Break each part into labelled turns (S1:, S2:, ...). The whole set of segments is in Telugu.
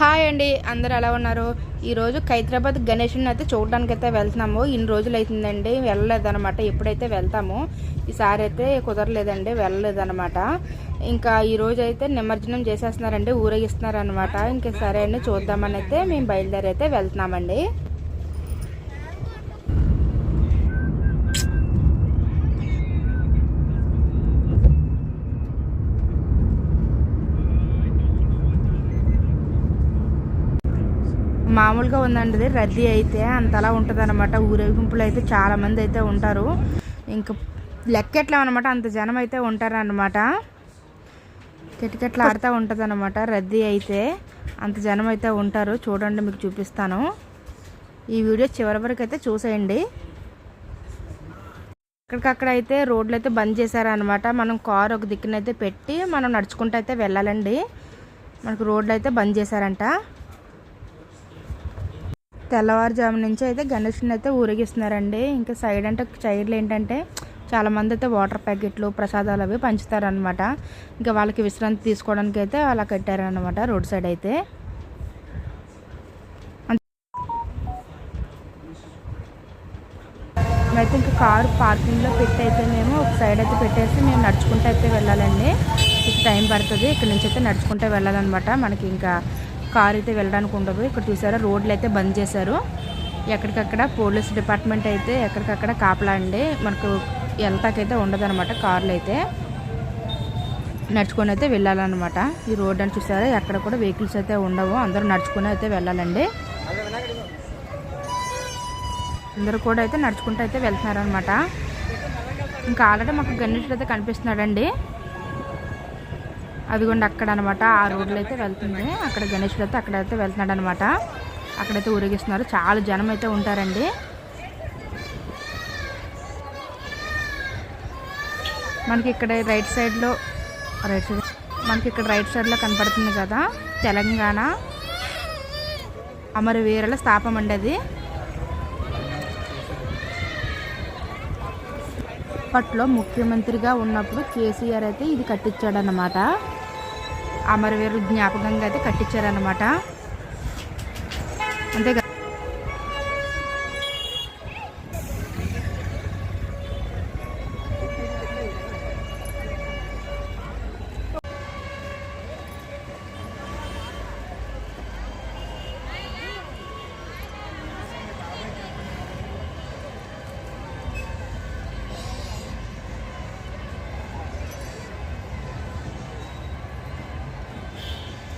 S1: హాయ్ అండి అందరు ఎలా ఉన్నారు? ఈరోజు హైదరాబాద్ గణేషుని అయితే చూడడానికి అయితే వెళ్తున్నాము. ఇన్ని రోజులు అవుతుందండి వెళ్ళలేదన్నమాట. ఎప్పుడైతే వెళ్తాము ఈసారి అయితే కుదరలేదండి వెళ్ళలేదన్నమాట. ఇంకా ఈరోజు అయితే నిమజ్జనం చేసేస్తున్నారండి ఊరేగిస్తున్నారనమాట ఇంకా సరే అండి చూద్దామని అయితే మేము బయలుదేరి అయితే వెళ్తున్నామండి. మామూలుగా ఉందండి. రద్దీ అయితే అంతలా ఉంటుంది అనమాట ఊరేగింపులు అయితే చాలామంది అయితే ఉంటారు. ఇంకా లెక్కెట్లా అనమాట అంత జనం అయితే ఉంటారనమాట కిటకెట్లు ఆడుతూ ఉంటుంది అనమాట రద్దీ అయితే అంత జనం అయితే ఉంటారు. చూడండి మీకు చూపిస్తాను. ఈ వీడియో చివరి వరకు అయితే చూసేయండి. అక్కడికక్కడ అయితే రోడ్లు అయితే బంద్ చేశారనమాట మనం కార్ ఒక దిక్కునైతే పెట్టి మనం నడుచుకుంటూ అయితే వెళ్ళాలండి. మనకు రోడ్లు అయితే బంద్ చేశారంట. తెల్లవారుజాము నుంచి అయితే గణేష్ని అయితే ఊరేగిస్తున్నారండి. ఇంకా సైడ్ అంటే సైడ్లు ఏంటంటే చాలామంది అయితే వాటర్ ప్యాకెట్లు ప్రసాదాలు అవి పంచుతారనమాట ఇంకా వాళ్ళకి విశ్రాంతి తీసుకోవడానికి అయితే అలా కట్టారనమాట రోడ్ సైడ్ అయితే. అయితే ఇంకా కారు పార్కింగ్లో పెట్టి అయితే మేము ఒక సైడ్ అయితే పెట్టేసి మేము నడుచుకుంటూ అయితే వెళ్ళాలండి. ఇక టైం పడుతుంది. ఇక్కడ నుంచి అయితే నడుచుకుంటూ వెళ్ళాలన్నమాట. మనకి ఇంకా కార్ అయితే వెళ్ళడానికి ఉండదు. ఇక్కడ చూసారా రోడ్లు అయితే బంద్ చేశారు. ఎక్కడికక్కడ పోలీస్ డిపార్ట్మెంట్ అయితే ఎక్కడికక్కడ కాపలా అండి. మనకు వెళ్తాకైతే ఉండదు అనమాట కార్లు అయితే. నడుచుకొని అయితే వెళ్ళాలన్నమాట. ఈ రోడ్ అని చూసారా ఎక్కడ కూడా వెహికల్స్ అయితే ఉండవు. అందరూ నడుచుకొని అయితే వెళ్ళాలండి. అందరూ కూడా అయితే నడుచుకుంటూ అయితే వెళ్తున్నారనమాట ఇంకా ఆల్రెడీ మాకు గణేషుడు అయితే కనిపిస్తున్నాడండి. అదిగోండి అక్కడ అనమాట ఆ రోడ్లో అయితే వెళ్తుంది అక్కడ గణేషుడు అయితే అక్కడైతే వెళ్తున్నాడు అనమాట అక్కడైతే ఊరేగిస్తున్నారు. చాలా జనం అయితే ఉంటారండి. మనకి ఇక్కడ రైట్ సైడ్లో రైట్ సైడ్ మనకి ఇక్కడ రైట్ సైడ్లో కనపడుతుంది కదా తెలంగాణ అమరవీరుల స్థాపం అండి అది. అప్పట్లో ముఖ్యమంత్రిగా ఉన్నప్పుడు కేసీఆర్ అయితే ఇది కట్టించాడనమాట అమరవీరుల జ్ఞాపకంగా అయితే కట్టించారనమాట అంతే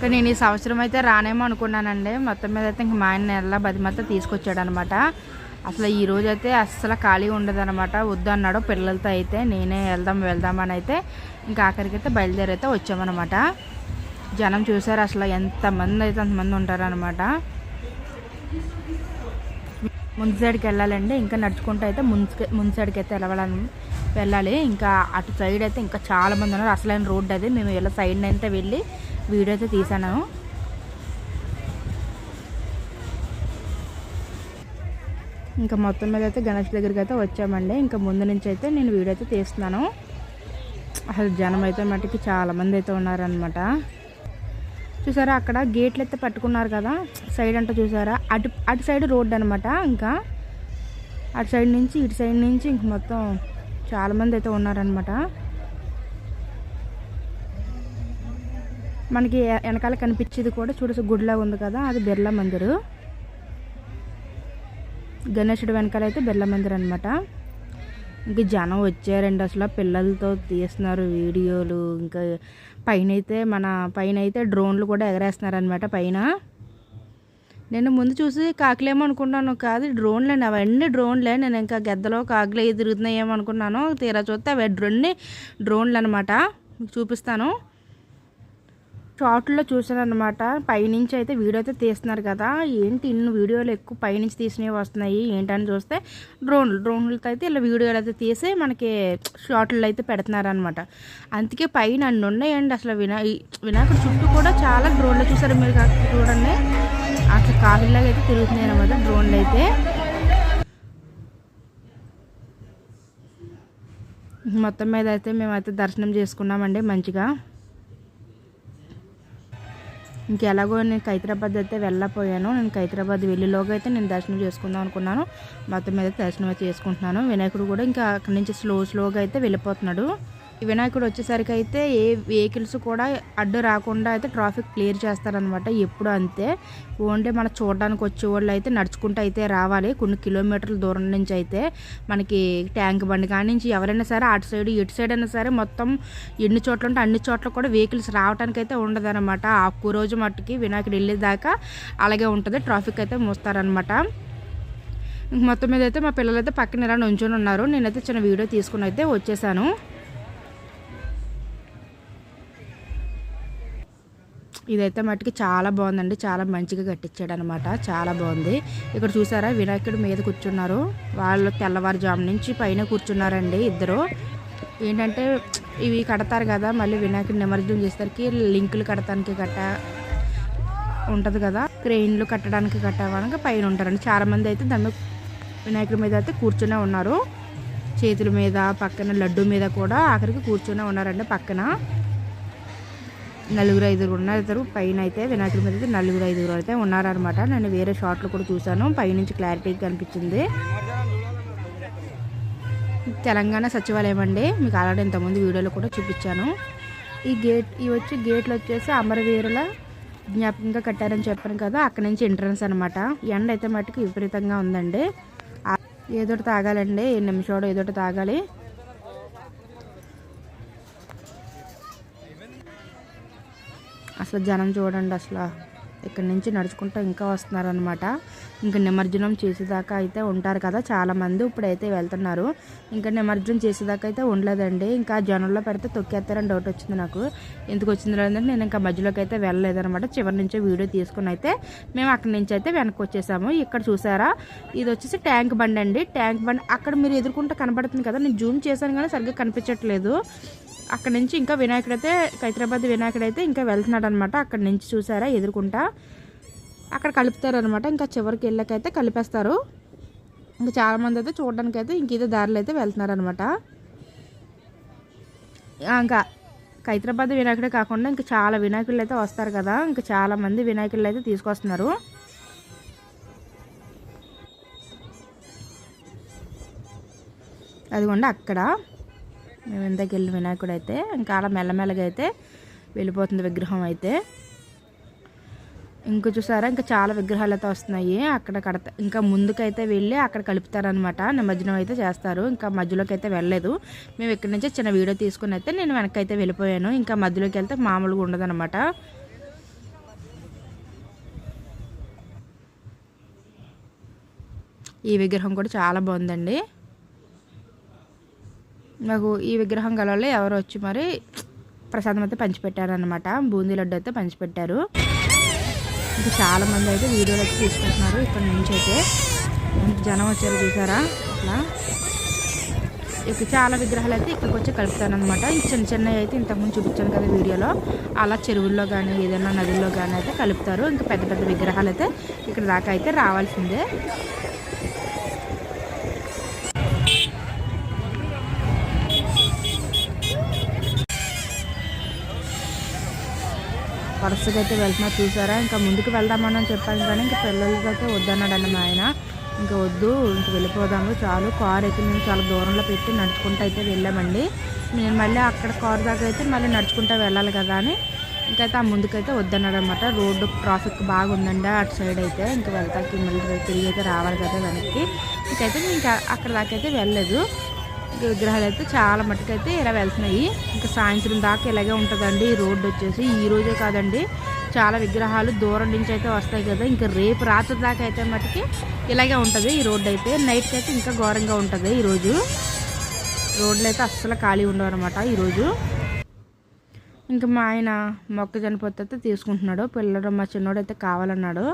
S1: కానీ నేను ఈ సంవత్సరం అయితే రానేమో అనుకున్నానండి. మొత్తం మీద అయితే ఇంక మా ఆయన నెల బది మొత్తం తీసుకొచ్చాడు అనమాట అసలు ఈ రోజు అయితే అస్సలు ఖాళీ ఉండదు అనమాట వద్దు అన్నాడు పిల్లలతో అయితే. నేనే వెళ్దాం వెళ్దామని అయితే ఇంకా ఆఖరికైతే అయితే బయలుదేరి అయితే వచ్చామన్నమాట జనం చూసారు అసలు ఎంతమంది అయితే అంతమంది ఉంటారనమాట. ముందు సైడ్కి వెళ్ళాలండి. ఇంకా నడుచుకుంటూ అయితే ముందు ముందు సైడ్కి అయితే వెళ్ళాలని వెళ్ళాలి. ఇంకా అటు సైడ్ అయితే ఇంకా చాలామంది ఉన్నారు. అసలైన రోడ్డు అది. మేము ఇలా సైడ్ అయితే వెళ్ళి వీడియో అయితే తీసాను. ఇంకా మొత్తం మీద అయితే గణేష్ దగ్గరికి అయితే వచ్చామండి. ఇంకా ముందు నుంచి అయితే నేను వీడియో అయితే తీస్తున్నాను. అసలు జనం అయితే మటుకి చాలామంది అయితే ఉన్నారనమాట చూసారా అక్కడ గేట్లు అయితే పట్టుకున్నారు కదా సైడ్ అంటే చూసారా? అటు అటు సైడ్ రోడ్డు అనమాట ఇంకా. అటు సైడ్ నుంచి ఇటు సైడ్ నుంచి ఇంక మొత్తం చాలామంది అయితే ఉన్నారనమాట మనకి వెనకాల కనిపించేది కూడా చూడచ్చు గుడిలా ఉంది కదా అది బిర్లా మందిరు. గణేశుడు వెనకాల అయితే బిర్లా మందిర్ అనమాట ఇంకా జనం వచ్చారండి అసలు పిల్లలతో తీస్తున్నారు వీడియోలు. ఇంకా పైన అయితే మన పైన అయితే డ్రోన్లు కూడా ఎగరేస్తున్నారనమాట పైన. నేను ముందు చూసి కాకులేమో అనుకున్నాను కాదు డ్రోన్లే అవన్నీ డ్రోన్లే. నేను ఇంకా గద్దలో కాకులే తిరుగుతున్నాయేమో అనుకున్నాను. తీరా చూస్తే అవి డ్రోన్ని డ్రోన్లు అనమాట మీకు చూపిస్తాను. షార్ట్లో చూసాను అనమాట పైనుంచి అయితే వీడియో అయితే తీస్తున్నారు కదా. ఏంటి ఇన్ని వీడియోలు ఎక్కువ పైనుంచి తీసినవి వస్తున్నాయి? ఏంటని చూస్తే డ్రోన్లు. డ్రోన్లతో అయితే ఇలా వీడియోలు అయితే తీసి మనకి షార్ట్లు అయితే పెడుతున్నారు అనమాట అందుకే పైన అన్ని ఉన్నాయండి అసలు వినా వినాయకుడు చుట్టూ కూడా చాలా డ్రోన్లు చూసారు మీరు చూడండి. అసలు కాఫీలాగా అయితే తిరుగుతున్నాయి అనమాట డ్రోన్లు అయితే. మొత్తం మీద అయితే మేమైతే దర్శనం చేసుకున్నామండి మంచిగా. ఇంకెలాగో నేను హైదరాబాద్ అయితే వెళ్ళపోయాను. నేను హైదరాబాద్ వెళ్ళిలోగా అయితే నేను దర్శనం చేసుకుందాం అనుకున్నాను. మొత్తం మీద దర్శనం అయితే చేసుకుంటున్నాను. వినాయకుడు కూడా ఇంకా అక్కడి నుంచి స్లో స్లోగా అయితే వెళ్ళిపోతున్నాడు. వినాయకుడు వచ్చేసరికి అయితే ఏ వెహికల్స్ కూడా అడ్డు రాకుండా అయితే ట్రాఫిక్ క్లియర్ చేస్తారనమాట ఎప్పుడు అంతే. ఓన్లీ మన చూడడానికి వచ్చే వాళ్ళు అయితే నడుచుకుంటూ అయితే రావాలి. కొన్ని కిలోమీటర్ల దూరం నుంచి అయితే మనకి ట్యాంక్ బండి కాడి నుంచి ఎవరైనా సరే అటు సైడ్ ఇటు సైడ్ అయినా సరే మొత్తం ఎన్ని చోట్ల ఉంటే అన్ని చోట్ల కూడా వెహికల్స్ రావడానికి అయితే ఉండదన్నమాట. ఆ ఒక్క రోజు మట్టుకి వినాయకుడు వెళ్ళేదాకా అలాగే ఉంటుంది. ట్రాఫిక్ అయితే మూస్తారనమాట మొత్తం మీద అయితే మా పిల్లలు అయితే పక్కన ఇలా నుంచొని ఉన్నారు. నేనైతే చిన్న వీడియో తీసుకుని అయితే వచ్చేసాను. ఇదైతే మట్టుకి చాలా బాగుందండి. చాలా మంచిగా కట్టించాడు అనమాట చాలా బాగుంది. ఇక్కడ చూసారా? వినాయకుడు మీద కూర్చున్నారు. వాళ్ళు తెల్లవారుజాము నుంచి పైన కూర్చున్నారండి ఇద్దరు. ఏంటంటే ఇవి కడతారు కదా మళ్ళీ వినాయకుడు నిమజ్జనం చేసేసరికి లింకులు కడటానికి గట్ట ఉంటుంది కదా. క్రెయిన్లు కట్టడానికి కట్టడానికి పైన ఉంటారండి. చాలామంది అయితే దాని వినాయకుడి మీద అయితే కూర్చునే ఉన్నారు. చేతుల మీద పక్కన లడ్డు మీద కూడా ఆఖరికి కూర్చునే ఉన్నారండి పక్కన. నలుగురు ఐదుగురు ఉన్నారు పైన అయితే వినాయకుడి మీద అయితే నలుగురు ఐదుగురు అయితే ఉన్నారనమాట నేను వేరే షార్ట్లు కూడా చూశాను. పైనుంచి క్లారిటీగా కనిపించింది. తెలంగాణ సచివాలయం అండి. మీకు ఆల్రెడీ ఇంతకుముందు వీడియోలో కూడా చూపించాను. ఈ గేట్ ఇవి వచ్చి గేట్లు వచ్చేసి అమరవీరుల జ్ఞాపకంగా కట్టారని చెప్పాను కదా అక్కడ నుంచి ఎంట్రన్స్ అనమాట ఎండ అయితే మట్టుకు విపరీతంగా ఉందండి. ఏదోటి తాగాలండి. ఏ నిమిషాలు ఏదోటి తాగాలి. అసలు జనం చూడండి అసలు. ఇక్కడ నుంచి నడుచుకుంటూ ఇంకా వస్తున్నారనమాట ఇంకా నిమజ్జనం చేసేదాకా అయితే ఉంటారు కదా చాలామంది ఇప్పుడైతే వెళ్తున్నారు. ఇంకా నిమజ్జనం చేసేదాకా అయితే ఉండలేదండి. ఇంకా జనంలో పెడితే తొక్కేస్తారని డౌట్ వచ్చింది నాకు. ఎందుకు వచ్చింది లేదంటే నేను ఇంకా మధ్యలోకి అయితే వెళ్ళలేదనమాట చివరి నుంచే వీడియో తీసుకుని అయితే మేము అక్కడి నుంచి అయితే వెనక్కి వచ్చేసాము. ఇక్కడ చూసారా? ఇది వచ్చేసి ట్యాంక్ బండి అండి. ట్యాంక్ బండి అక్కడ మీరు ఎదుర్కొంటే కనబడుతుంది కదా. నేను జూమ్ చేశాను కానీ సరిగ్గా కనిపించట్లేదు. అక్కడ నుంచి ఇంకా వినాయకుడు అయితే హైదరాబాద్ వినాయకుడు అయితే ఇంకా వెళ్తున్నాడు అనమాట అక్కడ నుంచి చూసారా ఎదుర్కొంటా. అక్కడ కలుపుతారనమాట ఇంకా చివరికి వెళ్ళకైతే కలిపేస్తారు. ఇంకా చాలామంది అయితే చూడడానికి అయితే ఇంక ఇదే దారిలో అయితే వెళ్తున్నారు అనమాట ఇంకా హైదరాబాద్ వినాయకుడే కాకుండా ఇంకా చాలా వినాయకులు అయితే వస్తారు కదా. ఇంకా చాలామంది వినాయకులు అయితే తీసుకొస్తున్నారు. అదిగోండి అక్కడ. మేము ఇంతకు వెళ్ళిన వినాయకుడు అయితే ఇంకా అలా మెల్లమెల్లగా అయితే వెళ్ళిపోతుంది విగ్రహం అయితే. ఇంకా చూసారా ఇంకా చాలా విగ్రహాలు అయితే వస్తున్నాయి. అక్కడ కడత ఇంకా ముందుకైతే వెళ్ళి అక్కడ కలుపుతారనమాట నిమజ్జనం అయితే చేస్తారు ఇంకా మధ్యలోకి అయితే వెళ్ళలేదు. మేము ఇక్కడి నుంచి చిన్న వీడియో తీసుకుని అయితే నేను వెనకైతే వెళ్ళిపోయాను. ఇంకా మధ్యలోకి వెళ్తే మామూలుగా ఉండదనమాట ఈ విగ్రహం కూడా చాలా బాగుందండి. నాకు ఈ విగ్రహం గలలో ఎవరు వచ్చి మరి ప్రసాదం అయితే పంచిపెట్టారనమాట బూందీ లడ్డు అయితే పంచిపెట్టారు. ఇంకా చాలామంది అయితే వీడియోలు అయితే తీసుకుంటున్నారు ఇక్కడ నుంచి అయితే. జనం వచ్చారు చూసారా? అట్లా. ఇక చాలా విగ్రహాలు అయితే ఇక్కడికి వచ్చి కలుపుతానమాట ఈ చిన్న చిన్నవి అయితే ఇంతకుముందు చూపించాను కదా వీడియోలో. అలా చెరువుల్లో కానీ ఏదైనా నదుల్లో కానీ అయితే కలుపుతారు. ఇంకా పెద్ద పెద్ద విగ్రహాలు అయితే ఇక్కడ దాకా అయితే రావాల్సిందే. వరుసగా అయితే వెళ్తున్నా చూసారా? ఇంకా ముందుకు వెళ్దామని చెప్పాను కానీ ఇంకా పిల్లలకైతే వద్దన్నాడు అన్న మా ఆయన. ఇంకా వద్దు ఇంక వెళ్ళిపోదాము చాలు. కార్ అయితే మేము చాలా దూరంలో పెట్టి నడుచుకుంటూ అయితే వెళ్ళామండి. నేను మళ్ళీ అక్కడ కార్ దాకా అయితే మళ్ళీ నడుచుకుంటూ వెళ్ళాలి కదా అని ఇంకైతే ఆ ముందుకైతే వద్దన్నాడు అనమాట రోడ్డు ట్రాఫిక్ బాగుందండి అటు సైడ్ అయితే. ఇంకా వెళ్తాకి మళ్ళీ తిరిగి అయితే రావాలి కదా వెనక్కి. ఇంకైతే ఇంకా అక్కడ దాకా అయితే వెళ్ళలేదు. విగ్రహాలు అయితే చాలా మట్టుకైతే ఇలా వెళ్తున్నాయి. ఇంకా సాయంత్రం దాకా ఇలాగే ఉంటుందండి. ఈ రోడ్డు వచ్చేసి ఈ రోజే కాదండి. చాలా విగ్రహాలు దూరం నుంచి అయితే వస్తాయి కదా. ఇంకా రేపు రాత్రి దాకా అయితే మట్టుకి ఇలాగే ఉంటుంది. ఈ రోడ్డు అయితే నైట్కి అయితే ఇంకా ఘోరంగా ఉంటుంది ఈరోజు రోడ్లు అయితే అస్సలు ఖాళీ ఉండవు అనమాట ఈరోజు ఇంకా మా ఆయన మొక్కజొన్న పొత్తు అయితే తీసుకుంటున్నాడు. పిల్లడు మా చిన్నోడు అయితే కావాలన్నాడు.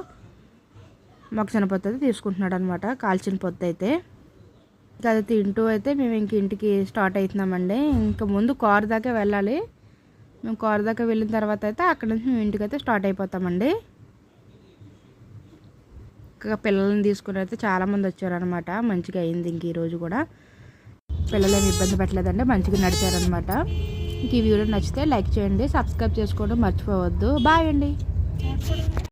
S1: మొక్కజొన్న పొత్తు అయితే తీసుకుంటున్నాడు అనమాట కాల్చిన పొత్తు అయితే. అది తింటూ అయితే మేము ఇంక ఇంటికి స్టార్ట్ అవుతున్నామండి. ఇంకా ముందు కార్ దాకా వెళ్ళాలి. మేము కార్ దాకా వెళ్ళిన తర్వాత అయితే అక్కడ నుంచి మేము ఇంటికి అయితే స్టార్ట్ అయిపోతామండి. ఇంకా పిల్లల్ని తీసుకుని అయితే చాలామంది వచ్చారనమాట మంచిగా అయింది ఇంక ఈరోజు కూడా. పిల్లలేమి ఇబ్బంది పెట్టలేదండి మంచిగా నడిచారనమాట ఇంక ఈ వీడియో నచ్చితే లైక్ చేయండి సబ్స్క్రైబ్ చేసుకోవడం మర్చిపోవద్దు. బాయ్ అండి.